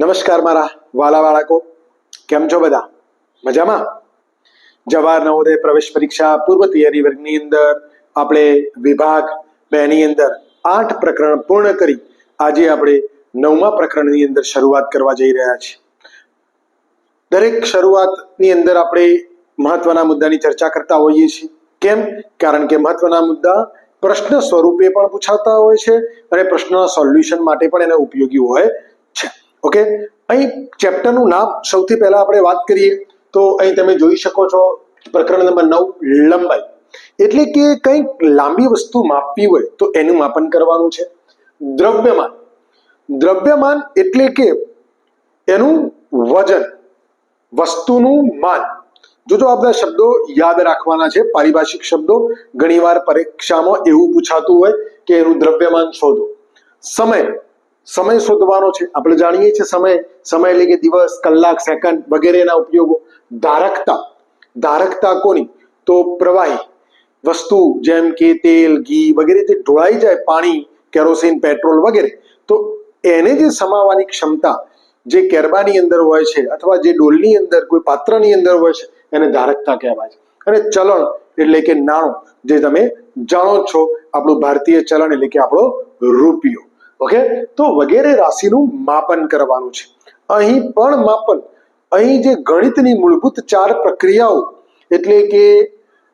નમસ્કાર મારા વાલા બાળકો. કેમ છો બધા? મજામાં? જવાહર નવોદય પ્રવેશ પરીક્ષા પૂર્વ તૈયારી વર્ગની અંદર આપણે વિભાગ બે ની અંદર આઠ પ્રકરણ પૂર્ણ કરી આજે આપણે નવમા પ્રકરણની અંદર શરૂઆત કરવા જઈ રહ્યા છીએ. દરેક શરૂઆતની અંદર આપણે મહત્વના મુદ્દાની ચર્ચા કરતા હોઈએ છીએ. કેમ? કારણ કે મહત્વના મુદ્દા પ્રશ્ન સ્વરૂપે પણ પૂછાતા હોય છે અને પ્રશ્નના સોલ્યુશન માટે પણ એને ઉપયોગી હોય ઓકે? અહીં ચેપ્ટરનું નામ સૌથી પહેલા આપણે વાત કરીએ. તો અહીં તમે જોઈ શકો છો પ્રકરણ નંબર નવ, લંબાઈ. એટલે કે કંઈક લાંબી વસ્તુ માપવી હોય તો એનું માપન કરવાનું છે. દ્રવ્યમાન. દ્રવ્યમાન એટલે કે એનું વજન, વસ્તુનું માન. જો જો આ બધા શબ્દો યાદ રાખવાના છે, પારિભાષિક શબ્દો, ઘણીવાર પરીક્ષામાં એવું પૂછાતું હોય કે એનું દ્રવ્યમાન શોધો. સમય. સમય શોધવાનો છે. આપણે જાણીએ છીએ સમય સમય એટલે કે દિવસ, કલાક, સેકન્ડ વગેરેના ઉપયોગો. ધારકતા ધારકતા કોની? તો પ્રવાહી, વસ્તુ જેમ કે તેલ, ઘી વગેરે જે ઢોળાઈ જાય, પાણી, કેરોસીન, પેટ્રોલ વગેરે, તો એને જે સમાવવાની ક્ષમતા જે કેરબાની અંદર હોય છે અથવા જે ડોલની અંદર, કોઈ પાત્રની અંદર હોય છે, એને ધારકતા કહેવાય છે. અને ચલણ એટલે કે નાણું, જે તમે જાણો છો, આપણું ભારતીય ચલણ એટલે કે આપણો રૂપિયો. ઓકે તો વગેરે રાશિનું માપન કરવાનું છે. અહીં પણ માપન. અહીં જે ગણિતની મૂળભૂત ચાર પ્રક્રિયાઓ, એટલે કે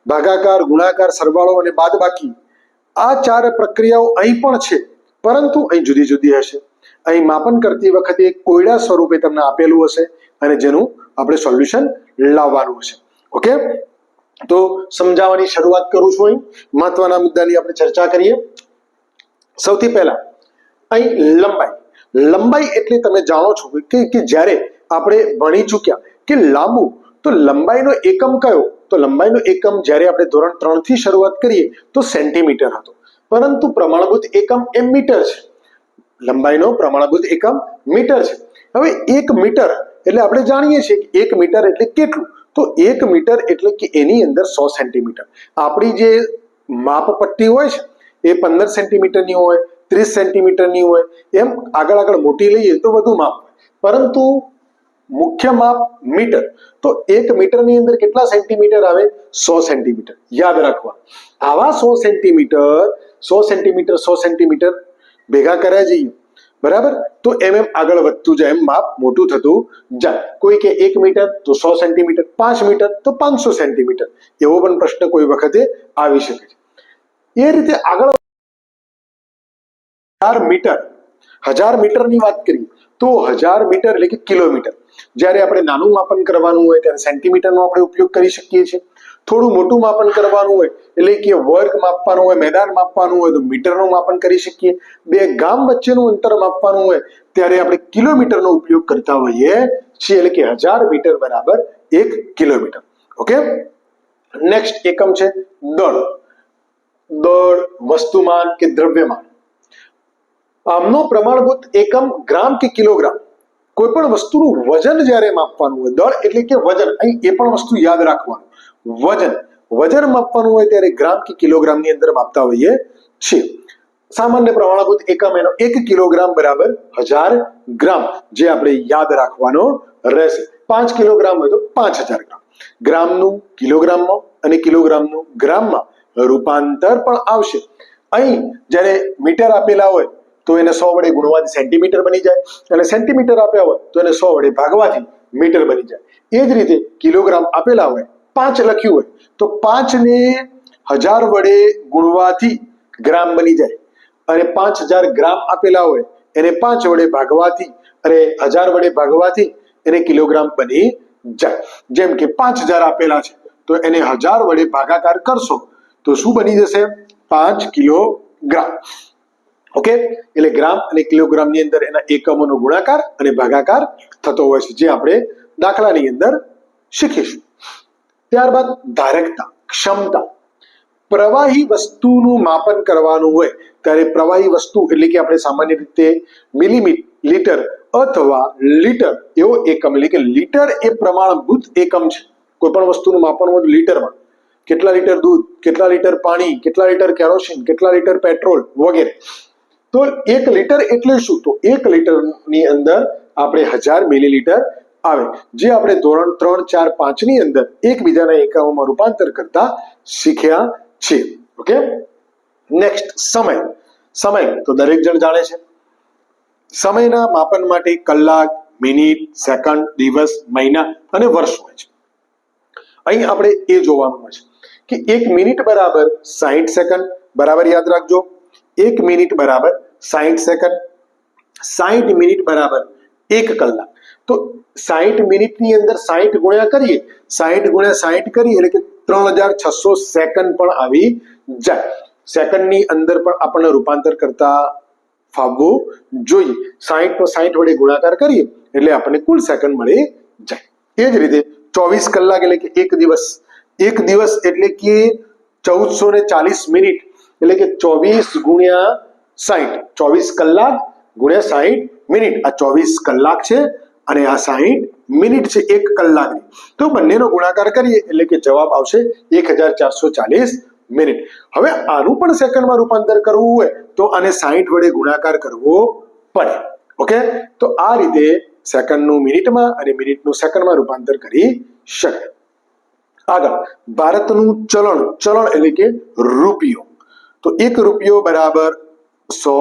ભાગાકાર, ગુણાકાર, સરવાળો અને બાદબાકી, આ ચાર પ્રક્રિયાઓ અહીં પણ છે. પરંતુ અહીં જુદી જુદી હશે. અહીં માપન કરતી વખતે કોયડા સ્વરૂપે તમને આપેલું હશે અને જેનું આપણે સોલ્યુશન લાવવાનું હશે. ઓકે તો સમજાવવાની શરૂઆત કરું છું અહીં. મહત્વના મુદ્દાની આપણે ચર્ચા કરીએ. સૌથી પહેલા અહીં લંબાઈ. લંબાઈ એટલે તમે જાણો છો કે જ્યારે આપણે ભણી ચૂક્યા કે લાંબુ, તો લંબાઈનો એકમ કયો? તો લંબાઈનો એકમ જ્યારે આપણે ધોરણ ત્રણથી શરૂઆત કરીએ, તો સેન્ટીમીટર હતો. પરંતુ પ્રમાણભૂત એકમ એ મીટર છે. લંબાઈનો પ્રમાણભૂત એકમ મીટર છે. હવે એક મીટર એટલે આપણે જાણીએ છીએ કે એક મીટર એટલે કેટલું? તો એક મીટર એટલે કે એની અંદર સો સેન્ટીમીટર. આપણી જે માપ પટ્ટી હોય છે, એ પંદર સેન્ટીમીટરની હોય ત્રીસ સેન્ટીમીટરની હોય, એમ આગળ આગળ મોટી લઈએ તો વધુ માપ પરંતુ મુખ્ય માપ મીટર. તો એક મીટરની અંદર કેટલા સેન્ટીમીટર આવે? સો સેન્ટીમીટર. યાદ રાખવા. આવા સો સેન્ટીમીટર સો સેન્ટીમીટર સો સેન્ટીમીટર ભેગા કર્યા જઈએ. બરાબર? તો એમ એમ આગળ વધતું જાય, એમ માપ મોટું થતું જાય. કોઈ કે એક મીટર, તો સો સેન્ટીમીટર. પાંચ મીટર, તો પાંચસો સેન્ટીમીટર. એવો પણ પ્રશ્ન કોઈ વખતે આવી શકે છે. એ રીતે આગળ હજાર મીટર, હજાર મીટરની વાત કરીએ તો હજાર મીટર એટલે કે કિલોમીટર. જ્યારે આપણે નાનું માપન કરવાનું હોય, ત્યારે સેન્ટીમીટરનો આપણે ઉપયોગ કરી શકીએ છીએ. થોડું મોટું માપન કરવાનું હોય, એટલે કે વર્ગ માપવાનું હોય, મેદાન માપવાનું હોય, તો મીટરનું માપન કરી શકીએ. બે ગામ વચ્ચેનું અંતર માપવાનું હોય, ત્યારે આપણે કિલોમીટરનો ઉપયોગ કરતા હોઈએ છીએ, એટલે કે હજાર મીટર બરાબર એક કિલોમીટર. ઓકે? નેક્સ્ટ એકમ છે દળ. દળ વસ્તુમાન કે દ્રવ્યમાન. આમનો પ્રમાણભૂત એકમ ગ્રામ કે કિલોગ્રામ? કોઈ પણ વસ્તુનું વજન જ્યારે માપવાનું હોય, દળ એટલે કે વજન, અહીં એ પણ વસ્તુ યાદ રાખવાનું. વજન વજન માપવાનું હોય ત્યારે ગ્રામ કે કિલોગ્રામની અંદર માપતા હોઈએ છીએ. સામાન્ય પ્રમાણભૂત એકમ એનો એક કિલોગ્રામ બરાબર હજાર ગ્રામ, જે આપણે યાદ રાખવાનો રહેશે. પાંચ કિલોગ્રામ હોય તો પાંચ હજાર ગ્રામ. ગ્રામનું કિલોગ્રામમાં અને કિલોગ્રામનું ગ્રામમાં રૂપાંતર પણ આવશે. અહીં જ્યારે મીટર આપેલા હોય તો એને સો વડે ગુણવાથી સેન્ટીમીટર બની જાય. અને સેન્ટીમીટર આપ્યા હોય તો એને સો વડે ભાગવાથી મીટર બની જાય. એ જ રીતે કિલોગ્રામ આપેલા હોય, પાંચ લખ્યું હોય, તો પાંચને હજાર વડે ગુણવાથી ગ્રામ બની જાય. અને પાંચ હજાર ગ્રામ આપેલા હોય, એને પાંચ વડે ભાગવાથી, અને હજાર વડે ભાગવાથી એને કિલોગ્રામ બની જાય. જેમ કે પાંચ હજાર આપેલા છે, તો એને હજાર વડે ભાગાકાર કરશો, તો શું બની જશે? પાંચ કિલોગ્રામ. ઓકે? એટલે ગ્રામ અને કિલોગ્રામની અંદર એના એકમોનો ગુણાકાર અને ભાગાકાર થતો હોય છે, જે આપણે દાખલાની અંદર શીખીશું. ત્યારબાદ ધારકતા, ક્ષમતા. પ્રવાહી વસ્તુનું માપન કરવાનું હોય, ત્યારે પ્રવાહી વસ્તુ એટલે કે આપણે સામાન્ય રીતે મિલીમીટર લીટર અથવા લીટર, એવો એકમ, એટલે કે લીટર એ પ્રમાણભૂત એકમ છે. કોઈ પણ વસ્તુનું માપન હોય લીટરમાં. કેટલા લીટર દૂધ, કેટલા લીટર પાણી, કેટલા લીટર કેરોસીન, કેટલા લીટર પેટ્રોલ વગેરે. તો એક લીટર એટલે શું? તો એક લીટરની અંદર આપણે હજાર મિલીલીટર આવે. જે આપણે ધોરણ ત્રણ, ચાર પાંચની અંદર એકબીજાના એકમોમાં રૂપાંતર કરતા શીખ્યા છીએ. ઓકે નેક્સ્ટ સમય. સમય. તો દરેક જણ જાણે છે. સમયના માપન માટે કલાક, મિનિટ, સેકન્ડ, દિવસ, મહિના અને વર્ષ હોય છે. અહીં આપણે એ જોવાનું છે કે એક મિનિટ બરાબર સાહીઠ સેકન્ડ. બરાબર યાદ રાખજો. એક મિનિટ બરાબર સાહીઠ સેકન્ડ. સાહીઠ મિનિટ બરાબર એક કલાક. તો સાહીઠ મિનિટની અંદર સાહીઠ ગુણ્યા કરીએ સાહીઠ ગુણ્યા સાહીઠ કરીએ એટલે કે ત્રણ હજાર છસો સેકન્ડ પણ આવી જાય. સેકન્ડની અંદર પણ આપણને રૂપાંતર કરતા ફાવવું જોઈએ. સાહીઠ નો સાહીઠ વડે ગુણાકાર કરીએ એટલે આપણને કુલ સેકન્ડ મળી જાય. એ જ રીતે ચોવીસ કલાક એટલે કે એક દિવસ. એક દિવસ એટલે કે ચૌદસો ને ચાલીસ મિનિટ. એટલે કે ચોવીસ ગુણ્યા સાહીઠ ચોવીસ કલાક ગુણ્યા સાહીઠ મિનિટ. આ ચોવીસ કલાક છે અને આ સાહીઠ મિનિટ છે એક કલાકની. તો બંનેનો ગુણાકાર કરીએ એટલે કે જવાબ આવશે એક હજાર ચારસો ચાલીસ મિનિટ. હવે આનું પણ સેકન્ડમાં રૂપાંતર કરવું હોય તો આને સાહીઠ વડે ગુણાકાર કરવો પડે. ઓકે? તો આ રીતે સેકન્ડનું મિનિટમાં અને મિનિટનું સેકન્ડમાં રૂપાંતર કરી શકાય. આગળ. ભારતનું ચલણ. ચલણ એટલે કે રૂપિયો. તો એક રૂપિયો બરાબર સો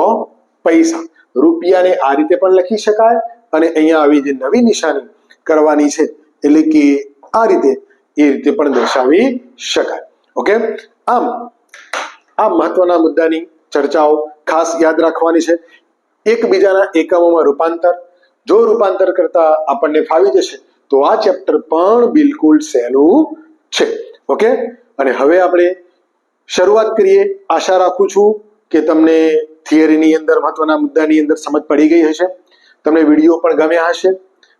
પૈસા. રૂપિયાને આ રીતે પણ લખી શકાય અને અહીંયા આવી જે નવી નિશાની કરવાની છે, એટલે કે આ રીતે, એ રીતે પણ દર્શાવી શકાય. ઓકે? આમ, આ મહત્વના મુદ્દાની ચર્ચાઓ ખાસ યાદ રાખવાની છે. એકબીજાના એકમોમાં રૂપાંતર. જો રૂપાંતર કરતા આપણને ફાવી જશે, તો આ ચેપ્ટર પણ બિલકુલ સહેલું છે. ઓકે? અને હવે આપણે શરૂઆત કરીએ. આશા રાખું છું કે તમને થિયરીની અંદર, મહત્વના મુદ્દાની અંદર સમજ પડી ગઈ હશે. તમને વીડિયો પણ ગમ્યા હશે.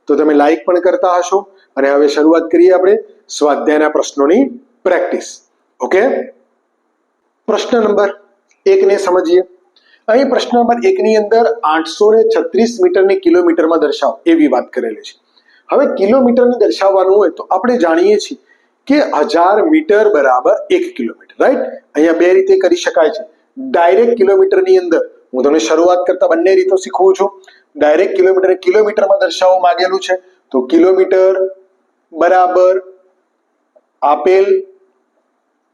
તો તમે લાઈક પણ કરતા હશો. અને હવે શરૂઆત કરીએ આપણે સ્વાધ્યાયના પ્રશ્નોની પ્રેક્ટિસ. ઓકે? પ્રશ્ન નંબર એકને સમજીએ. અહીં પ્રશ્ન નંબર એકની અંદર આઠસો ને છત્રીસ મીટરને કિલોમીટરમાં દર્શાવો. એવી વાત કરેલી છે. હવે કિલોમીટરને દર્શાવવાનું હોય તો આપણે જાણીએ છીએ કે હજાર મીટર બરાબર એક કિલોમીટર રાઈટ અહીંયા બે રીતે કરી શકાય છે. ડાયરેક્ટ કિલોમીટરની અંદર, હું તમને શરૂઆત કરતા બંને રીતો શીખવું છું. ડાયરેક્ટ કિલોમીટર કિલોમીટરમાં દર્શાવવા માંગેલું છે. તો કિલોમીટર બરાબર આપેલ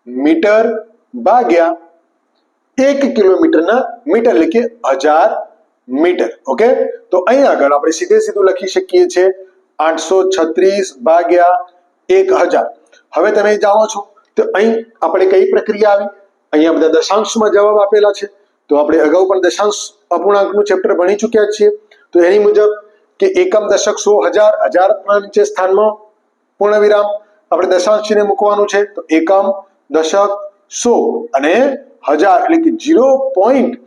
મીટર ભાગ્યા એક કિલોમીટરના મીટર, એટલે કે હજાર મીટર ઓકે તો અહીં આગળ આપણે સીધે સીધું લખી શકીએ છીએ આઠસો છત્રીસ ભાગ્યા એક હજાર. હવે તમે જાણો છો તો અહીં આપણે કઈ પ્રક્રિયા આવી? અહીંયા બધા દશાંશમાં જવાબ આપેલા છે. તો આપણે અગાઉ પણ દશાંશ અપૂર્ણાંકનું ચેપ્ટર ભણી ચૂક્યા છીએ. તો એની મુજબ કે એકમ દશક સો હજાર હજાર નીચે સ્થાનમાં પૂર્ણ વિરામ આપણે દશાંશ ચિહ્ન મૂકવાનું છે. તો એકમ દશક સો અને હજાર એટલે કે જીરો પોઈન્ટ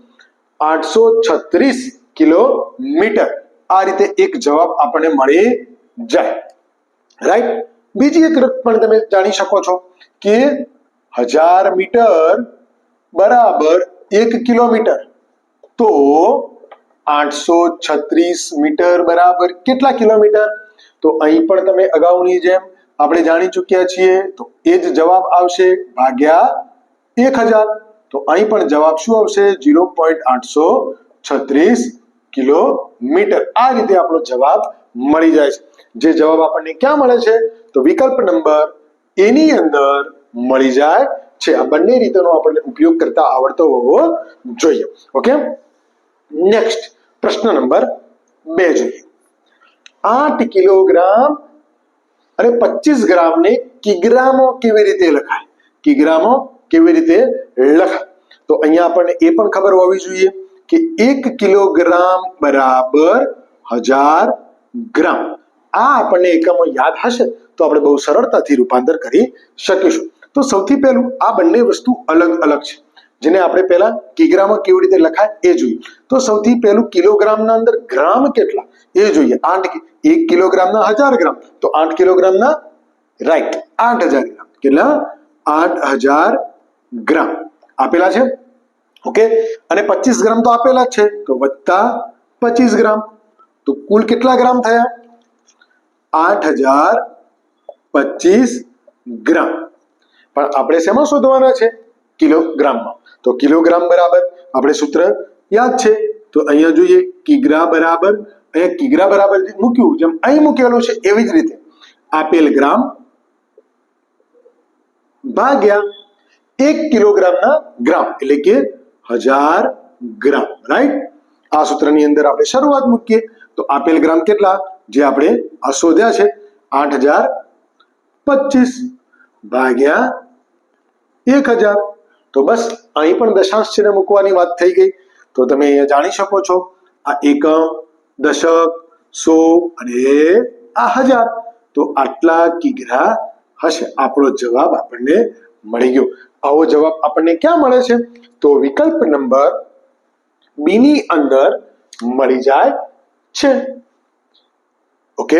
આઠસો છત્રીસ કિલોમીટર. આ રીતે એક જવાબ આપણને મળી જાય. રાઈટ બીજી એક રીત પણ તમે જાણી શકો છો કે હજાર મીટર બરાબર એક કિલોમીટર. તો આઠસો છત્રીસ મીટર બરાબર કેટલા કિલોમીટર? તો અહીં પણ તમે અગાઉની જેમ આપણે જાણી ચૂક્યા છીએ, તો એ જ જવાબ આવશે ભાગ્યા એક હજાર. તો અહીં પણ જવાબ શું આવશે? જીરો પોઈન્ટ આઠસો છત્રીસ કિલોમીટર. આ રીતે આપણો જવાબ મળી જાય છે. જે જવાબ આપણને ક્યાં મળે છે? તો વિકલ્પ નંબર એની અંદર મળી જાય છે. આ બંને રીતેનો આપણને ઉપયોગ કરતા આવડતો હોવો જોઈએ. ઓકે? નેક્સ્ટ પ્રશ્ન નંબર બે જોઈએ. આઠ કિલોગ્રામ અને પચીસ ગ્રામને કિગ્રામો કેવી રીતે લખાય? કિગ્રામો કેવી રીતે લખાય? તો અહીંયા આપણને એ પણ ખબર હોવી જોઈએ કે એક કિલોગ્રામ બરાબર હજાર ગ્રામ. આ આપણને એકમો યાદ હશે તો આપણે બહુ સરળતાથી રૂપાંતર કરી શકીશું. તો સૌથી પહેલું આ બંને વસ્તુ અલગ અલગ છે. જેને આપણે પહેલા કિગ્રામાં કેવી રીતે લખાય એ જોઈએ. તો સૌથી પહેલું કિલોગ્રામના અંદર ગ્રામ કેટલા? એ જોઈએ. આઠ એક કિલોગ્રામના હજાર ગ્રામ. તો આઠ કિલોગ્રામના રાઈટ. આઠ હજાર ગ્રામ. કેટલા? આઠ હજાર ગ્રામ. આપેલા છે? ઓકે? અને પચીસ ગ્રામ તો આપેલા જ છે. તો વત્તા પચીસ ગ્રામ. તો કુલ કેટલા ગ્રામ થયા? આઠ હજાર પચીસ ગ્રામ પણ આપણે શેમાં શોધવાના છે કિલોગ્રામમાં તો કિલોગ્રામ બરાબર આપણે સૂત્ર યાદ છે તો અહીંયા જોઈએ કિગ્રા બરાબર અહીંયા કિગ્રા બરાબર જે મૂક્યું જેમ અહીં મૂકેલું છે એવી જ રીતે આપેલ ગ્રામ ભાગ્યા એક કિલોગ્રામના ગ્રામ એટલે કે હજાર ગ્રામ રાઈટ આ સૂત્રની અંદર આપણે શરૂઆત મૂકીએ તો આપેલ ગ્રામ કેટલા જે આપણે આ શોધ્યા છે, આઠ હજાર પચીસ ભાગ્યા એક હજાર. તો બસ, અહીં પણ દશાંશ ચિહ્ન મૂકવાની વાત થઈ ગઈ. તો તમે અહીંયા જાણી શકો છો, આ એકમ, દશક, સો અને આ હજાર. તો આટલા કિગ્રા હશે. આપણો જવાબ આપણને મળી ગયો. આવો જવાબ આપણને ક્યાં મળે છે? તો વિકલ્પ નંબર બી ની અંદર મળી જાય છે. ઓકે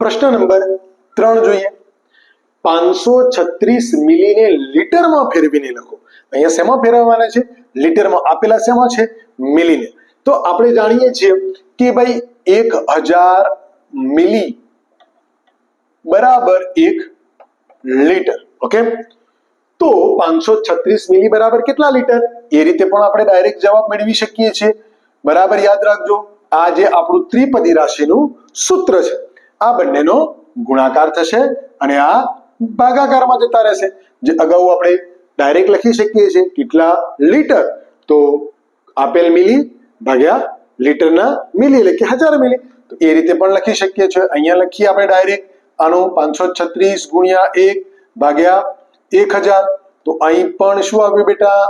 પ્રશ્ન નંબર ત્રણ જોઈએ. પાંચસો છત્રીસ મિલીને લીટરમાં ફેરવીને લખો. અહીંયા શેમાં ફેરવવાના છે? લીટરમાં આપેલા શેમાં છે? મિલીને. તો આપણે જાણીએ છીએ કે ભાઈ એક હજાર મિલી બરાબર એક લીટર. ઓકે તો પાંચસો છત્રીસ મિલી બરાબર કેટલા લીટર? એ રીતે પણ આપણે ડાયરેક્ટ જવાબ મેળવી શકીએ છીએ. બરાબર યાદ રાખજો. આ જે આપણું ત્રિપદી રાશિનું સૂત્ર છે. આ બંનેનો ગુણાકાર થશે અને આ ભાગાકારમાં જતા રહેશે. જે અગાઉ આપણે ડાયરેક્ટ લખી શકીએ છીએ કેટલા લીટર? તો આપેલ મિલી ભાગ્યા લીટરના મિલી એટલે કે હજાર મિલી. તો એ રીતે પણ લખી શકીએ છીએ. અહીંયા લખીએ આપણે ડાયરેક્ટ આનું પાંચસો છત્રીસ ગુણ્યા એક ભાગ્યા એક હજાર. તો અહીં પણ શું આવ્યું બેટા?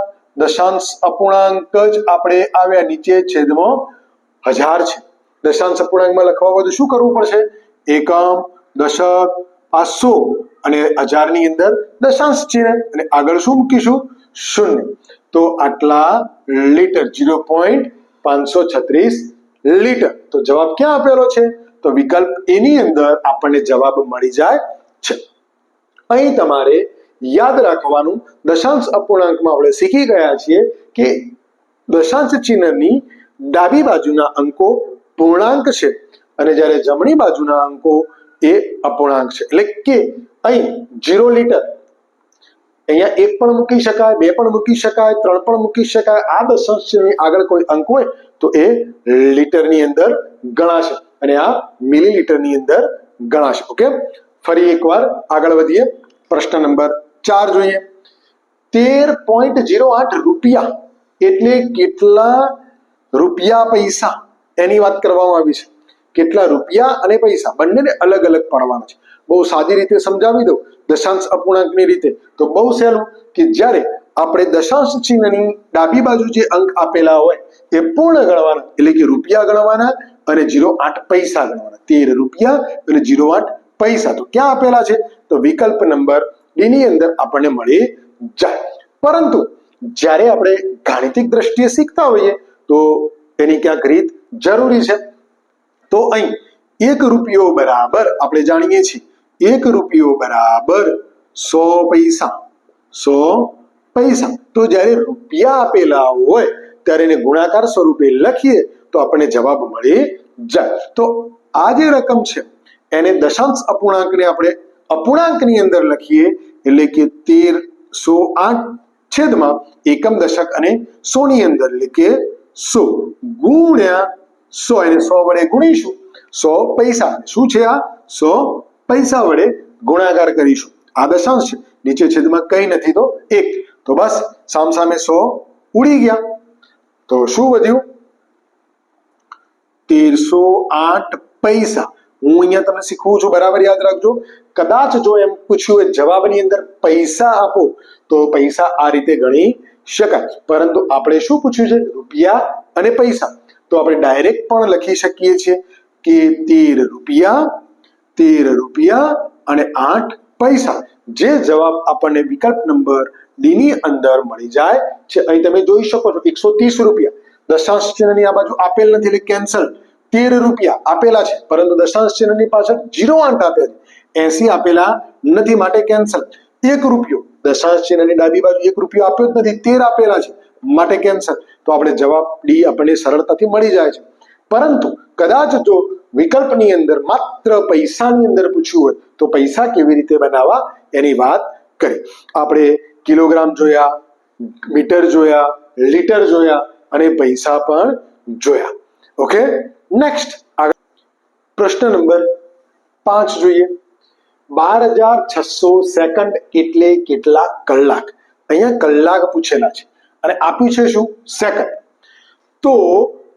દશાંશ અપૂર્ણાંક જ આપણે આવ્યા નીચે છેદમાં હજાર છે. દશાંશ અપૂર્ણાંકમાં લખવા તો શું કરવું પડશે? એકમ, દશક, પાંચસો અને હજારની અંદર દશાંશ ચિહ્ન અને આગળ શું મૂકીશું? શૂન્ય. તો આટલા લીટર જીરો પોઈન્ટ પાંચસો છત્રીસ લીટર. તો જવાબ ક્યાં આપેલો છે? તો વિકલ્પ એની અંદર આપણને જવાબ મળી જાય છે. અહીં તમારે યાદ રાખવાનું, દશાંશ અપૂર્ણાંકમાં આપણે શીખી ગયા છીએ કે દશાંશ ચિહ્નની ડાબી બાજુના અંકો પૂર્ણાંક છે અને જ્યારે જમણી બાજુના અંકો એ અપૂર્ણાંક છે. એટલે કે અહીં જીરો લીટર અહીંયા એક પણ મૂકી શકાય, બે પણ મૂકી શકાય, ત્રણ પણ મૂકી શકાય, આ દશાંશ આગળ કોઈ અંક હોય તો એ લીટરની અંદર ગણાશે અને આ મિલીલીટરની અંદર ગણાશે. ઓકે? ફરી એકવાર આગળ વધીએ. પ્રશ્ન નંબર ચાર જોઈએ. તેર પોઈન્ટ જીરો આઠ રૂપિયા એટલે કેટલા રૂપિયા, પૈસા એની વાત કરવામાં આવી છે. કેટલા રૂપિયા અને પૈસા? બંનેને અલગ અલગ પાડવાના છે. બહુ સાદી રીતે સમજાવી દઉં, દશાંશ અપૂર્ણાંકની રીતે. તો બહુ સહેલું કે જ્યારે આપણે દશાંશ ચિહ્નની ડાબી બાજુ જે અંક આપેલા હોય, એ પૂર્ણ ગણવાના, એટલે કે રૂપિયા ગણવાના અને જીરો આઠ પૈસા ગણવાના. તેર રૂપિયા અને જીરો આઠ પૈસા. તો ક્યાં આપેલા છે? તો વિકલ્પ નંબર ડી ની અંદર આપણને મળી જાય. પરંતુ જ્યારે આપણે ગાણિતિક દ્રષ્ટિએ શીખતા હોઈએ તો એની ક્યાંક રીત જરૂરી છે. તો અહીં એક રૂપિયો બરાબર આપણે જાણીએ છીએ. એક રૂપિયો બરાબર સો પૈસા. સો પૈસા. તો જ્યારે રૂપિયા આપેલા હોય, ત્યારે એને ગુણાકાર સ્વરૂપે લખીએ, તો આપણને જવાબ મળી જાય. તો આ જે રકમ છે, એને દશાંશ અપૂર્ણાંકને આપણે અપૂર્ણાંકની અંદર લખીએ, એટલે કે તેર સો આઠ છેદમાં એકમ દશક અને સોની અંદર એટલે કે સો. ગુણ્યા સો એને સો વડે ગુણીશું. સો પૈસા. શું છે આ? સો પૈસા વડે ગુણાકાર કરીશું. આ દશાંશ છે. નીચે છેદમાં કઈ નથી તો એક. તો બસ સામસામે સો ઉડી ગયા. તો શું વધ્યું? તેરસો આઠ પૈસા. હું અહીંયા તમને શીખવું છું. બરાબર યાદ રાખજો. કદાચ જો એમ પૂછ્યું જવાબની અંદર પૈસા આપો, તો પૈસા આ રીતે ગણી શકાય. પરંતુ આપણે શું પૂછ્યું છે? રૂપિયા અને પૈસા. તો આપણે ડાયરેક્ટ પણ લખી શકીએ છીએ કે તેર રૂપિયા તેર રૂપિયા અને આઠ પૈસા. જે જવાબ આપણને વિકલ્પ નંબર ડી ની અંદર મળી જાય છે. અહીં તમે જોઈ શકો છો એકસો ત્રીસ રૂપિયા. દશાંશ ચિહ્નની આ બાજુ આપેલ નથી, એટલે કેન્સલ તેર રૂપિયા આપેલા છે, પરંતુ દશાંશ ચિહ્નની પાછળ જીરો આઠ આપેલ છે. એસી આપેલા નથી, માટે કેન્સલ એક રૂપિયો દશાંશ ચિહ્નની ડાબી બાજુ એક રૂપિયો આપ્યો જ નથી, તેર આપેલા છે, માટે કેન્સર તો આપણે જવાબ ડી આપણને સરળતાથી મળી જાય છે. પરંતુ કદાચ જો વિકલ્પની અંદર માત્ર પૈસાની અંદર પૂછ્યું હોય, તો પૈસા કેવી રીતે બનાવવા એની વાત કરી. આપણે કિલોગ્રામ જોયા, મીટર જોયા, લીટર જોયા અને પૈસા પણ જોયા. ઓકે નેક્સ્ટ આગળ પ્રશ્ન નંબર પાંચ જોઈએ. બાર હજાર છસો સેકન્ડ એટલે કેટલા કલાક અહીંયા કલાક પૂછેલા છે અને આપ્યું છે શું? સેકન્ડ તો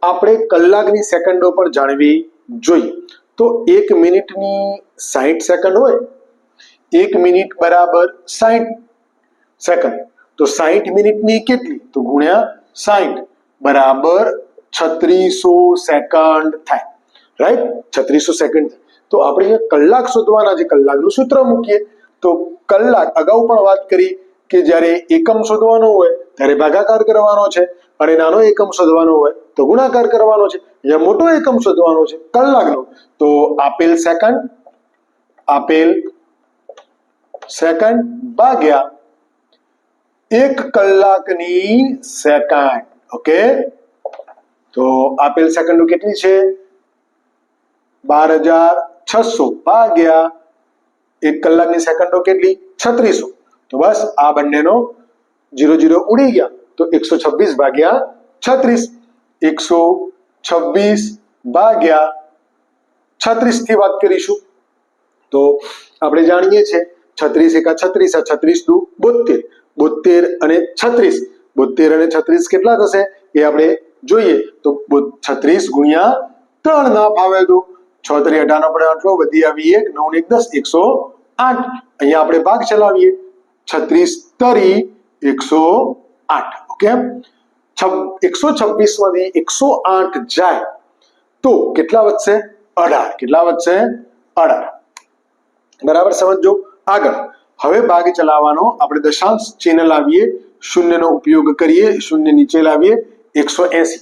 આપણે કલાકની સેકન્ડો પણ જાણવી જોઈએ. તો એક મિનિટની સાહીઠ સેકન્ડ હોય. એક મિનિટ બરાબર સાહીઠ સેકન્ડ તો સાહીઠ મિનિટની કેટલી? તો ગુણ્યા સાહીઠ બરાબર છત્રીસો સેકન્ડ થાય. રાઈટ છત્રીસો સેકન્ડ તો આપણે કલાક શોધવાના છે. કલાકનું સૂત્ર મૂકીએ. તો કલાક અગાઉ પણ વાત કરી કે જ્યારે એકમ શોધવાનો હોય, ત્યારે ભાગાકાર કરવાનો છે. અને નાનો એકમ શોધવાનો હોય, તો ગુણાકાર કરવાનો છે. અહીંયા મોટો એકમ શોધવાનો છે. કલાકનો. તો આપેલ સેકન્ડ આપેલ સેકન્ડ ભાગ્યા એક કલાકની સેકન્ડ. ઓકે? તો આપેલ સેકન્ડનું કેટલી છે? બાર હજાર છસો ભાગ્યા એક કલાકની સેકન્ડો કેટલી? છત્રીસો. તો બસ આ બંનેનો જીરો જીરો ઉડી ગયા. તો એકસો છવ્વીસ ભાગ્યા છત્રીસ. એકસો છવ્વીસ ભાગ્યા છત્રીસથી વાત કરીશું. તો આપણે જાણીએ છીએ છત્રીસ એકા છત્રીસ, આ છત્રીસ દુ બોતેર બોતેર અને છત્રીસ. બોતેર અને છત્રીસ કેટલા થશે? એ આપણે જોઈએ. તો છત્રીસ ગુણ્યા ત્રણ ના ફાવે તો છ તરી અઢાર આપણે આટલો વધી આવી એક નવ ને એક દસ, એકસો આઠ. અહીંયા આપણે ભાગ ચલાવીએ. છત્રીસ તરી એકસો આઠ, ઓકે? એકસો છવ્વીસમાંથી એકસો આઠ જાય તો કેટલા વધશે? અઢાર. કેટલા વધશે? અઢાર. બરાબર, સમજો? આગળ. હવે ભાગ ચલાવવાનો આપણે દશાંશ ચિહ્ન લાવીએ. શૂન્યનો ઉપયોગ કરીએ, શૂન્ય નીચે લાવીએ, એકસો એસી.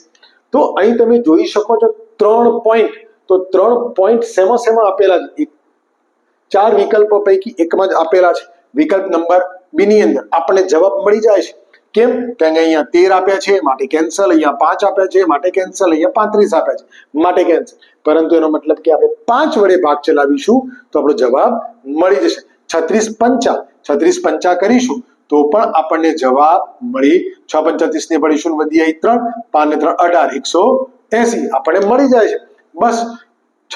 તો અહીં તમે જોઈ શકો છો ત્રણ પોઈન્ટ તો ત્રણ પોઈન્ટ શેમાં શેમાં આપેલા છે? ચાર વિકલ્પો પૈકી એકમાં જ આપેલા છે. વિકલ્પ નંબર બી ની અંદર આપણને જવાબ મળી જાય છે. કેમ? કે અહીંયા તેર આપ્યા છે, માટે કેન્સલ અહીંયા પાંચ આપ્યા છે, માટે કેન્સલ અહીંયા પાંત્રીસ આપ્યા છે, માટે કેન્સલ પરંતુ એનો મતલબ કે આપણે પાંચ વડે ભાગ ચલાવીશું, તો આપણો જવાબ મળી જશે. છત્રીસ પંચા. છત્રીસ પંચા કરીશું, તો પણ આપણને જવાબ મળી છ પંચત્રીસ ને પડીશું વધી આવી ત્રણ, પાંચ ને ત્રણ અઢાર, એકસો એસી. આપણને મળી જાય છે. બસ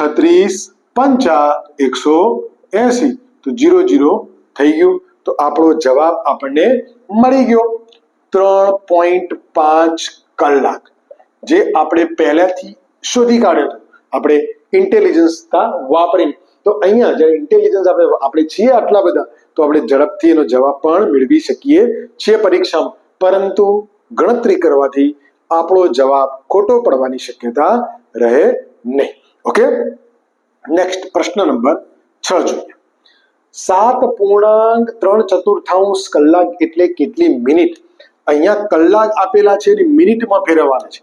છત્રીસ પંચા એકસો એસી. તો જીરો જીરો થઈ ગયું. તો આપણો જવાબ આપણને મળી ગયો. ત્રણ પોઈન્ટ પાંચ કલાક. જે આપણે પહેલાથી શોધી કાઢ્યો હતો. આપણે ઇન્ટેલિજન્સતા વાપરીને. તો અહીંયા જ્યારે ઇન્ટેલિજન્સ આપણે આપણે છીએ આટલા બધા, તો આપણે ઝડપથી એનો જવાબ પણ મેળવી શકીએ છીએ પરીક્ષામાં. પરંતુ ગણતરી કરવાથી આપણો જવાબ ખોટો પડવાની શક્યતા રહે નહીં. ઓકે નેક્સ્ટ પ્રશ્ન નંબર છ જોઈએ. સાત પૂર્ણાંક ત્રણ ચતુર્થાંશ કલાક એટલે કેટલી મિનિટ? અહીંયા કલાક આપેલા છે અને મિનિટમાં ફેરવવાના છે.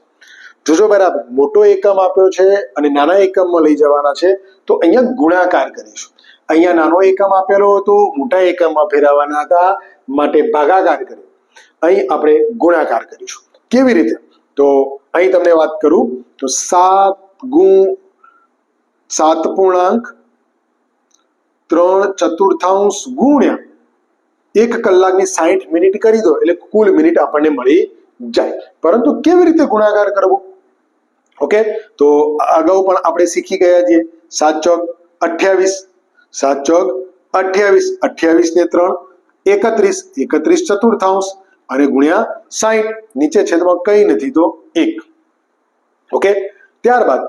જોજો બરાબર, મોટો એકમ આપ્યો છે અને નાના એકમમાં લઈ જવાના છે. તો અહીંયા ગુણાકાર કરીશું. અહીંયા નાનો એકમ આપેલો હતો, મોટા એકમમાં ફેરવવાના હતા, માટે ભાગાકાર કર્યો. અહીં આપણે ગુણાકાર કરીશું. કેવી રીતે? તો અહીં તમને વાત કરું. તો સાત ગુણ સાત પૂર્ણાંક, ત્રણ ચતુર્થાંશ ગુણ્યા. એક કલાકની સાહીઠ મિનિટ કરી દો, એટલે કુલ મિનિટ આપણને મળી જાય. પરંતુ કેવી રીતે ગુણાકાર કરવો? ઓકે, તો અગાઉ પણ આપણે શીખી ગયા છીએ. સાત ચોક અઠ્યાવીસ, સાત ચોક અઠ્યાવીસ અઠ્યાવીસ ને ત્રણ, એકત્રીસ એકત્રીસ ચતુર્થાંશ અને ગુણ્યા સાહીઠ નીચે છેદમાં કઈ નથી તો એક. ઓકે, ત્યારબાદ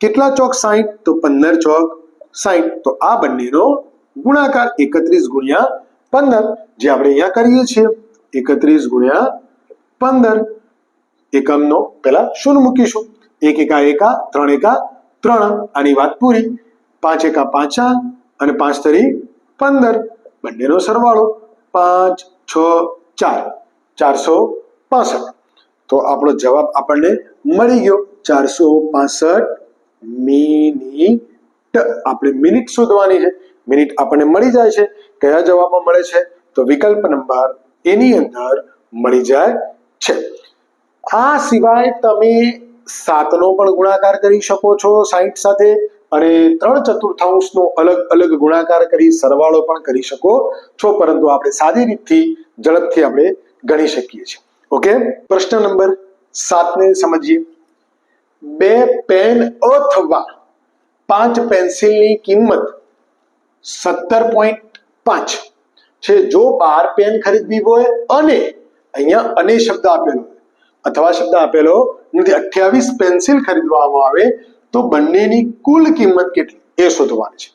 કેટલા ચોક સાહીઠ તો પંદર ચોક સાહીઠ તો આ બંનેનો ગુણાકાર એકત્રીસ ગુણ્યા પંદર. જે આપણે અહીંયા કરીએ છીએ, એકત્રીસ ગુણ્યા પંદર. એકમનો પેલા શૂન્ય મૂકીશું. એક એકા એકા, ત્રણ એકા ત્રણ. આની વાત પૂરી. પાંચ એકા પાંચા અને પાંચ તરી પંદર. બંનેનો સરવાળો પાંચ, છ, ચાર. ચારસો પાસઠ. તો આપણો જવાબ આપણને મળી ગયો. ચારસો પાસઠ મિનિટ આપણે મિનિટ શોધવાની છે. મિનિટ આપણને મળી જાય છે. કયા જવાબમાં મળે છે? તો વિકલ્પ નંબર એની અંદર મળી જાય છે. આ સિવાય તમે સાતનો પણ ગુણાકાર કરી શકો છો સાઈઠ સાથે અને ત્રણ ચતુર્થાંશનો અલગ અલગ ગુણાકાર કરી સરવાળો પણ કરી શકો છો. પરંતુ આપણે સાદી રીતથી ઝડપથી આપણે ગણી શકીએ છીએ. ઓકે? પ્રશ્ન નંબર સાતને સમજીએ. બે પેન અથવા પાંચ પેન્સિલની કિંમત સત્તર પોઈન્ટ પાંચ છે. જો બાર પેન ખરીદવી હોય અને અહીંયા અને શબ્દ આપેલો અથવા શબ્દ આપેલો નથી અઠ્યાવીસ પેન્સિલ ખરીદવામાં આવે, તો બંનેની કુલ કિંમત કેટલી? એ શોધવાની છે.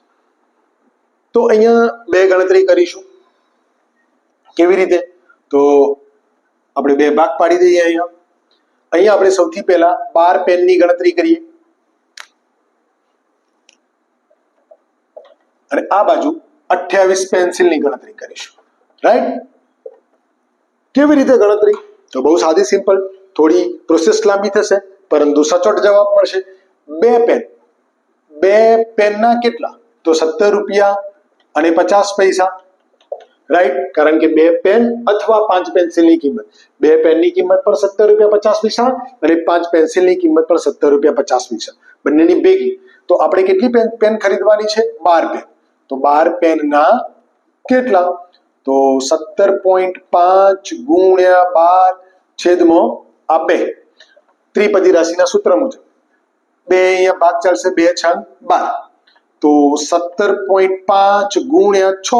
તો અહીંયા બે ગણતરી કરીશું. કેવી રીતે? તો આપણે બે ભાગ પાડી દઈએ અહીંયા. અહીંયા આપણે સૌથી પહેલા બાર પેનની ગણતરી કરીએ. અને આ બાજુ અઠ્યાવીસ પેન્સિલની ગણતરી કરીશું. રાઈટ કેવી રીતે ગણતરી? તો બહુ સાદી, સિમ્પલ. થોડી પ્રોસેસ લાંબી થશે, પરંતુ સચોટ જવાબ મળશે. બે પેન બે પેનના કેટલા? તો સત્તર રૂપિયા અને પચાસ પૈસા. રાઈટ કારણ કે બે પેન અથવા પાંચ પેન્સિલની કિંમત. બે પેનની કિંમત પણ સત્તર રૂપિયા પચાસ પૈસા અને પાંચ પેન્સિલની કિંમત પણ સત્તર રૂપિયા પચાસ પૈસા બંનેની ભેગી. તો આપણે કેટલી પેન પેન ખરીદવાની છે? બાર પેન તો બાર પેનના કેટલા? તો સત્તર પોઈન્ટ પાંચ ગુણ્યા બાર છેદમાં આ બે. ત્રિપદી રાશિના સૂત્ર મુજબ. બે અહીંયા ભાગ ચાલશે, બે છ બાર. તો સત્તર પોઈન્ટ પાંચ ગુણ્યા છ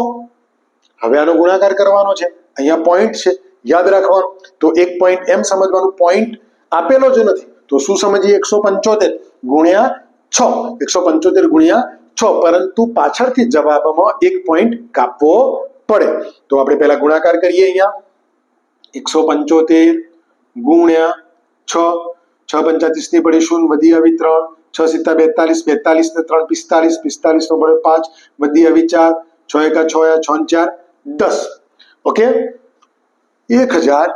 હવે આનો ગુણાકાર કરવાનો છે. અહીંયા પોઈન્ટ છે. યાદ રાખવાનું. તો એક પોઈન્ટ એમ સમજવાનું. પોઈન્ટ આપેલો જ નથી. તો શું સમજીએ? એકસો પંચોતેર ગુણ્યા છ. એકસો પંચોતેર ગુણ્યા છ. પરંતુ પાછળથી જવાબમાં એક પોઈન્ટ કાપવો પડે. તો આપણે પહેલા ગુણાકાર કરીએ અહીંયા. એકસો પંચોતેર ગુણ્યા છ. છ પંચાતીસની પડે શૂન્ય વધી આવી ત્રણ. છ સિત્તા બેતાલીસ બેતાલીસ ને ત્રણ પિસ્તાલીસ પિસ્તાલીસ નો પડે પાંચ વધી આવી ચાર. છ એકા છ છ ને ચાર. દસ. ઓકે એક હજાર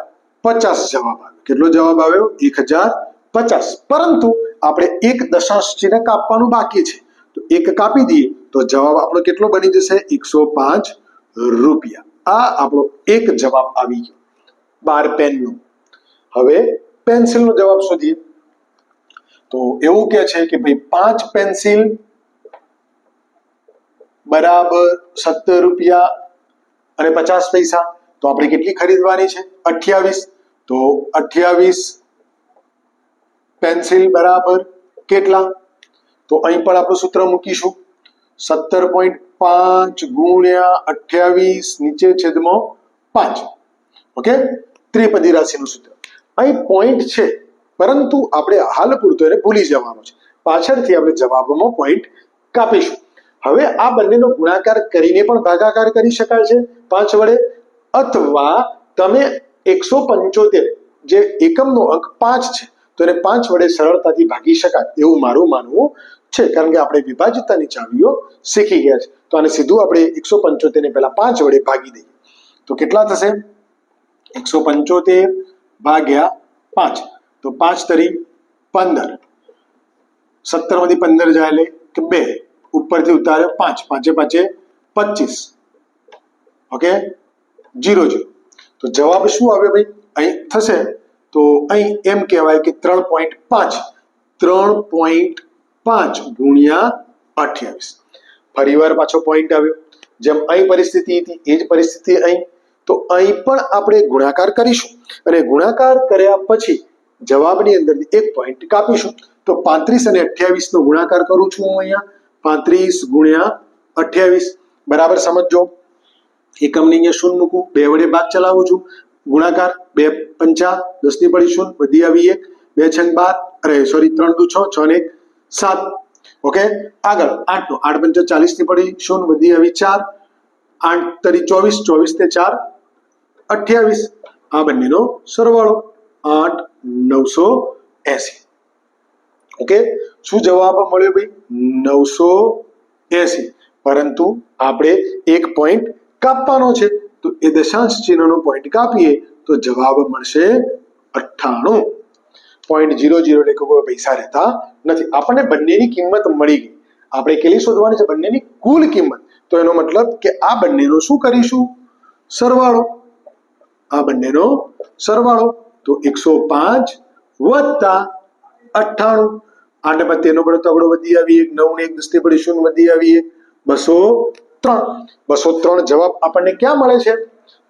પચાસ જવાબ આવ્યો. કેટલો જવાબ આવ્યો? એક હજાર પચાસ. પરંતુ આપણે એક દશાંશ ચિહ્ન કાપવાનું બાકી છે. તો એક કાપી દઈએ તો જવાબ આપણો કેટલો બની જશે? એકસો પાંચ રૂપિયા. આ આપણો એક જવાબ આવી ગયો. બાર પેનનો. હવે પેન્સિલનો જવાબ શોધીએ. તો એવું કે છે કે ભાઈ પાંચ પેન્સિલ બરાબર સત્તર રૂપિયા અને પચાસ પૈસા. તો આપણે કેટલી ખરીદવાની છે? અઠ્યાવીસ. તો અઠ્યાવીસ પેન્સિલ બરાબર કેટલા? તો અહીં પણ આપણું સૂત્ર મૂકીશું. સત્તર પોઈન્ટ પાંચ ગુણ્યા અઠ્યાવીસ નીચે છેદમાં પાંચ. ઓકે? ત્રિપદી રાશિનું સૂત્ર. અહીં પોઈન્ટ છે. પરંતુ આપણે હાલ પૂરતો એને ભૂલી જવાનો છે. પાછળથી આપણે જવાબમાં પોઈન્ટ કાપીશું. હવે આ બંનેનો ગુણાકાર કરીને પણ ભાગાકાર કરી શકાય છે. પાંચ વડે અથવા તમે એકસો પંચોતેર જે એકમનો અંક પાંચ છે, તો એને પાંચ વડે સરળતાથી ભાગી શકાય એવું મારું માનવું છે. કારણ કે આપણે વિભાજિતાની ચાવીઓ શીખી ગયા છે. તો આને સીધું આપણે એકસો પંચોતેર ને પહેલા પાંચ વડે ભાગી દઈએ. તો કેટલા થશે? એકસો પંચોતેર ભાગ્યા પાંચ. તો પાંચ તરી પંદર. સત્તરમાંથી પંદર જાય એટલે કે બે. ઉપરથી ઉતારે પાંચ, પાંચે પાંચે, પચીસ. ઓકે? Zero zero. તો જવાબ શું આવે ભાઈ? અહીં થશે. તો અહીં એમ કહેવાય કે ત્રણ પોઈન્ટ પાંચ. ત્રણ પોઈન્ટ પાંચ ગુણ્યા અઠ્યાવીસ. ફરીવાર પાછો પોઈન્ટ આવ્યો. જેમ અહીં પરિસ્થિતિ હતી, એ જ પરિસ્થિતિ અહીં. તો અહીં પણ આપણે ગુણાકાર કરીશું. અને ગુણાકાર કર્યા પછી જવાબની અંદર એક પોઈન્ટ કાપીશું. તો પાંત્રીસ અને અઠ્યાવીસ નો ગુણાકાર કરું છું હું અહીંયા. પાંત્રીસ ગુણ્યા અઠ્યાવીસ. બરાબર સમજો એકમની અહીંયા શૂન્ય મૂકું. બે વડે ભાગ ચલાવું છું. ગુણાકાર બે પંચા દસની પડી શૂન્ય. વધી આવી એક બે છંગ બાર. અરે સોરી ત્રણ દુ છ. છ ને એક, સાત. ઓકે? આગળ. આઠ નો આઠ પંચા ચાલીસની પડી શૂન્ય. વધી આવી ચાર. આઠ તરી ચોવીસ. ચોવીસ ને ચાર. અઠ્યાવીસ. આ બંનેનો સરવાળો. આઠ નવસો એસી. ઓકે? શું જવાબ મળ્યો ભાઈ? નવસો એસી. પરંતુ આપણે એક પોઈન્ટ કાપવાનો છે. તો એ દશાંશ ચિહ્નનો પોઈન્ટ કાપીએ તો જવાબ મળશે અઠ્ઠાણું. પોઈન્ટ જીરો જીરો એટલે કોઈ પૈસા રહેતા નથી. આપણને બંનેની કિંમત મળી ગઈ. આપણે કેટલી શોધવાની છે? બંનેની કુલ કિંમત. તો એનો મતલબ કે આ બંનેનો શું કરીશું? સરવાળો. આ બંનેનો સરવાળો. તો એકસો પાંચ વત્તા અઠ્ઠાણું. આઠ બાદ તેનો પડે તગડો વધી આવી એક નવ ને એક દસ પડી શૂન્ય વધી આવી એક બસો ત્રણ. બસો ત્રણ જવાબ આપણને ક્યાં મળે છે?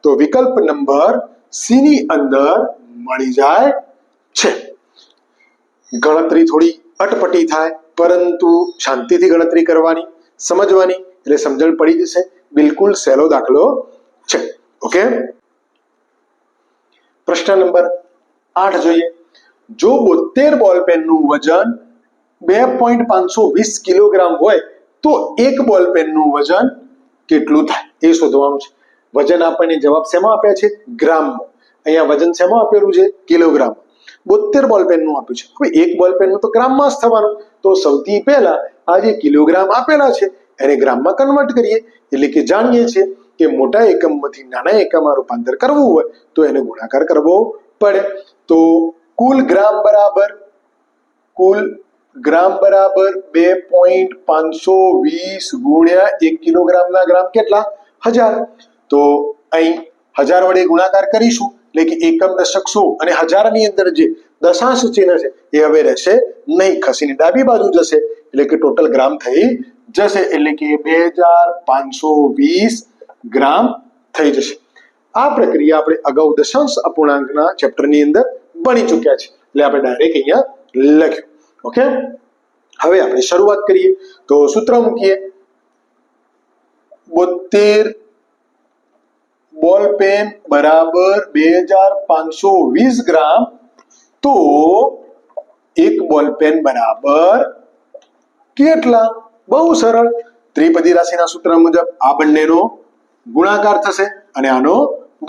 તો વિકલ્પ નંબર સી ની અંદર મળી જાય છે. ગણતરી થોડી અટપટી થાય, પરંતુ શાંતિથી ગણતરી કરવાની, સમજવાની, એટલે સમજણ પડી જશે. બિલકુલ સહેલો દાખલો છે. ઓકે? પ્રશ્ન નંબર આઠ જોઈએ. જો બોતેર બોલ પેનનું વજન બે પોઈન્ટ પાંચસો વીસ કિલોગ્રામ હોય, તો એક બોલ પેનનું વજન કેટલું થાય? એ શોધવાનું છે. વજન આપણને જવાબ શેમાં આપ્યા છે? ગ્રામમાં. અહીંયા વજન શેમાં આપેલું છે? કિલોગ્રામ બોતેર બોલ પેનનું આપ્યું છે. હવે એક બોલ પેનનું તો ગ્રામમાં જ થવાનું. તો સૌથી પહેલા આ જે કિલોગ્રામ આપેલા છે. એને ગ્રામમાં કન્વર્ટ કરીએ. એટલે કે જાણીએ છીએ કે મોટા એકમમાંથી નાના એકમમાં રૂપાંતર કરવું હોય, તો એને ગુણાકાર કરવો પડે. તો કુલ ગ્રામ બરાબર, કુલ ગ્રામ બરાબર બે પોઈન્ટ પાંચસો વીસ ગુણ્યા એક કિલોગ્રામના ગ્રામ કેટલા? હજાર. તો અહીં હજાર વડે ગુણાકાર કરીશું, એટલે કે એકમ દશક સો અને હજારની અંદર જે દશાંશ ચિહ્ન છે, એ હવે રહેશે નહીં. ખસીને ડાબી બાજુ જશે, એટલે કે ટોટલ ગ્રામ થઈ જશે, એટલે કે બે હજાર પાંચસો વીસ ગ્રામ થઈ જશે. આ પ્રક્રિયા આપણે અગાઉ દશાંશ અપૂર્ણાંકના ચેપ્ટરની અંદર ભણી ચૂક્યા છે. એટલે આપણે ડાયરેક્ટ અહીંયા લખ્યું. ઓકે હવે આપણે શરૂઆત કરીએ. તો સૂત્ર મૂકીએ. બોતેર બોલ પેન બરાબર બે હજાર પાંચસો વીસ ગ્રામ. તો એક બોલ પેન બરાબર કેટલા? બહુ સરળ. ત્રિપદી રાશિના સૂત્ર મુજબ આ બંનેનો ગુણાકાર થશે અને આનો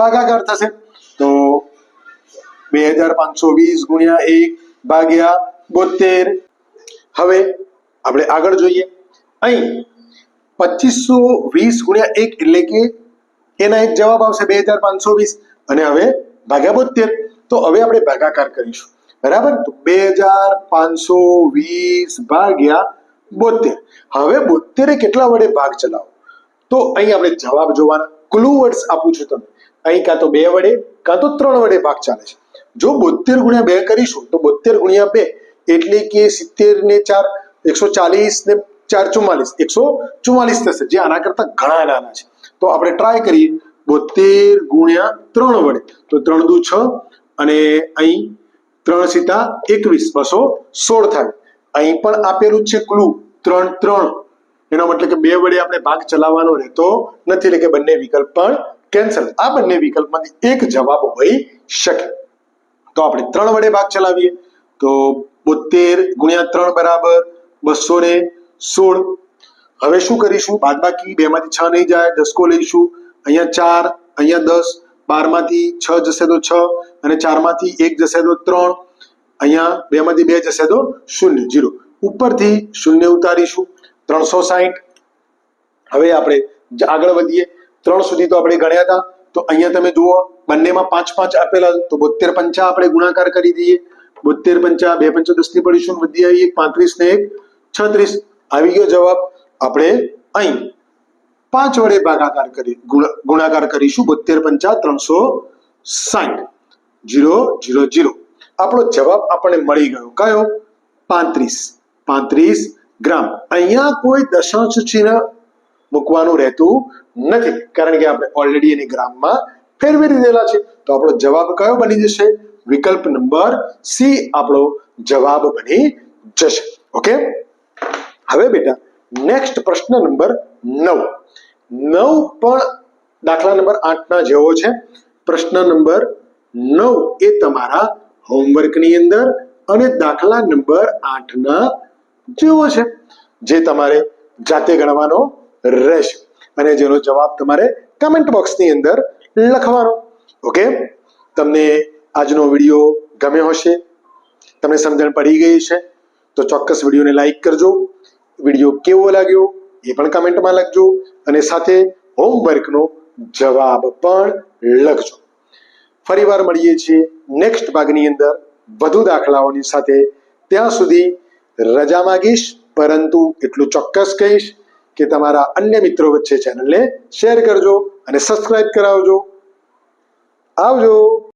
ભાગાકાર થશે. બે હજાર પાંચસો વીસ ગુણ્યા એક ભાગ્યા બોતેર હવે આપણે આગળ જોઈએ. અહીં પચીસો વીસ ગુણ્યા એક એટલે કે એના એક જવાબ આવશે બે હજાર પાંચસો વીસ અને હવે ભાગ્યા બોતેર તો હવે આપણે ભાગાકાર કરીશું. બરાબર? તો બે હજાર પાંચસો વીસ ભાગ્યા બોતેર હવે બોતેરે કેટલા વડે ભાગ ચલાવો? તો અહીં આપણે જવાબ જોવાના. ક્લુ વર્ડ્સ આપું છું તમને. અહીં કાં તો બે વડે, કાં તો ત્રણ વડે ભાગ ચાલે છે. જો બોતેર ગુણ્યા બે કરીશું, તો બોતેર ગુણ્યા બે એટલે કે સિત્તેર ને ચાર, એકસો ચાલીસ ને ચાર ચુમ્માલીસ, એકસો ચુમ્માલીસ થશે, જે આના કરતા ઘણા નાના છે. તો આપણે ટ્રાય કરીએ બોતેર ગુણ્યા ત્રણ વડે, તો ત્રણ દુ છ, અને અહીં ત્રણ સીતા એકવીસ, બસો સોળ થાય. અહીં પણ આપેલું છે ક્લુ ત્રણ ત્રણ. એનો મતલબ કે બે વડે આપણે ભાગ ચલાવવાનો રહેતો નથી, એટલે કે બંને વિકલ્પ પણ કેન્સલ આ બંને વિકલ્પમાંથી એક જવાબ હોઈ શકે. તો આપણે ત્રણ વડે ભાગ ચલાવીએ. તો બોતેર ગુણ્યા ત્રણ બરાબર બસો ને સોળ. હવે શું કરીશું? બાદબાકી બે માંથી છ નહીં જાય, દસકો લઈશું. અહીંયા ચાર, અહીંયા દસ બારમાંથી છ જશે તો છ અને ચારમાંથી એક જશે તો ત્રણ. અહીંયા બે માંથી બે જશે તો શૂન્ય જીરો ઉપરથી શૂન્ય ઉતારીશું, ત્રણસો સાહીઠ. હવે આપણે આગળ વધીએ. ત્રણ સુધી તો આપણે ગણ્યા હતા. તો અહીંયા તમે જુઓ, બંનેમાં પાંચ પાંચ આપેલા, તો બોતેર પંચા આપણે ગુણાકાર કરી દઈએ. બોતેર પંચા, બે પંચા દસની પડીશું વધી આવી પાંત્રીસ ને એક, છત્રીસ. આવી ગયો જવાબ આપણે અહીં. પાંચ વડે ભાગાકાર કરી, ગુણ- ગુણાકાર કરીશું બોતેર પંચા ત્રણસો સાઠ. Zero zero zero. આપણો જવાબ આપણને મળી ગયો. કયો પાંત્રીસ. પાંત્રીસ ગ્રામ. અહીંયા કોઈ દશાંશ ચિહ્ન મૂકવાનું રહેતું નથી. કારણ કે આપણે ઓલરેડી એની ગ્રામમાં ફેરવી દીધેલા છે. તો આપણો જવાબ કયો બની જશે? વિકલ્પ નંબર સી આપણો જવાબ બની જશે. ઓકે? હવે બેટા નેક્સ્ટ પ્રશ્ન નંબર નવ. નવ પણ દાખલા નંબર આઠના જેવો છે. પ્રશ્ન નંબર નવ એ તમારા હોમવર્કની અંદર અને દાખલા નંબર આઠના જેવો છે. જે તમારે જાતે ગણવાનો રહેશે. અને જેનો જવાબ તમારે કમેન્ટ બોક્સની અંદર લખવાનો. ઓકે તમને આજનો વીડિયો ગમ્યો હશે? તમને સમજણ પડી ગઈ છે તો ચોક્કસ વિડીયોને લાઈક કરજો. વીડિયો કેવો લાગ્યો એ પણ કમેન્ટમાં લખજો. અને સાથે હોમવર્કનો જવાબ પણ લખજો. ફરીવાર મળીએ છીએ નેક્સ્ટ ભાગની અંદર. વધુ દાખલાઓની સાથે. ત્યાં સુધી રજા માંગીશ. પરંતુ એટલું ચોક્કસ કહીશ કે તમારા અન્ય મિત્રો વચ્ચે ચેનલને શેર કરજો અને સબસ્ક્રાઇબ કરાવજો. આવજો.